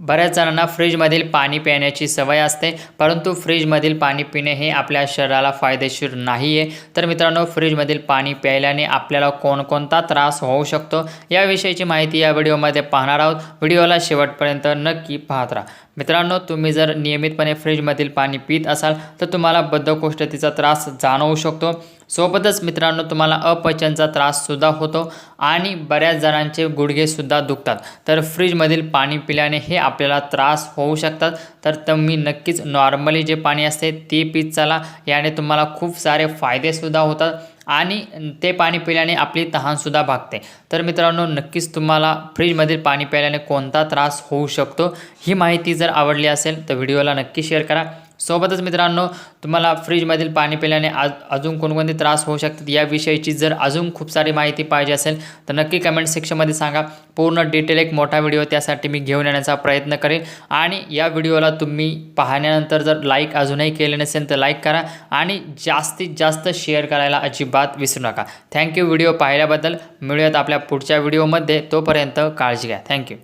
बऱ्याच जणांना फ्रीजमधील पाणी पिण्याची सवय असते परंतु फ्रीजमधील पाणी पिणे हे आपल्या शरीराला फायदेशीर नाही आहे तर मित्रांनो फ्रीजमधील पाणी प्यायल्याने आपल्याला कोणकोणता त्रास होऊ शकतो याविषयीची माहिती या व्हिडिओमध्ये पाहणार आहोत. व्हिडिओला शेवटपर्यंत नक्की पाहत राहा. मित्रांनो तुम्ही जर नियमितपणे फ्रीजमधील पाणी पित असाल तर तुम्हाला बद्धकोष्ठतेचा त्रास जाणवू शकतो. सोबतच मित्रांनो तुम्हाला अपचनचा त्राससुद्धा होतो आणि बऱ्याच जणांचे गुडघेसुद्धा दुखतात. तर फ्रीजमधील पाणी पिल्याने हे आपल्याला त्रास होऊ शकतात. तर तुम्ही नक्कीच नॉर्मली जे पाणी असते ते पीत चला. याने तुम्हाला खूप सारे फायदेसुद्धा होतात आणि ते पाणी पिल्याने आपली तहानसुद्धा भागते. तर मित्रांनो नक्कीच तुम्हाला फ्रीजमधील पाणी प्यायल्याने कोणता त्रास होऊ शकतो? ही माहिती जर आवडली असेल तर व्हिडिओला नक्की शेअर करा. सोबतच मित्रांनो तुम्हाला फ्रीजमधील पाणी पिल्याने आज अजून कोणकोणते त्रास होऊ शकतात याविषयीची जर अजून खूप सारी माहिती पाहिजे असेल तर नक्की कमेंट सेक्शनमध्ये सांगा. पूर्ण डिटेल एक मोठा व्हिडिओ त्यासाठी मी घेऊन येण्याचा प्रयत्न करेन. आणि या व्हिडिओला तुम्ही पाहण्यानंतर जर लाईक अजूनही केले नसेल तर लाईक करा आणि जास्तीत जास्त शेअर करायला अजिबात विसरू नका. थँक्यू व्हिडिओ पाहिल्याबद्दल. मिळूयात आपल्या पुढच्या व्हिडिओमध्ये तोपर्यंत काळजी घ्या. थँक्यू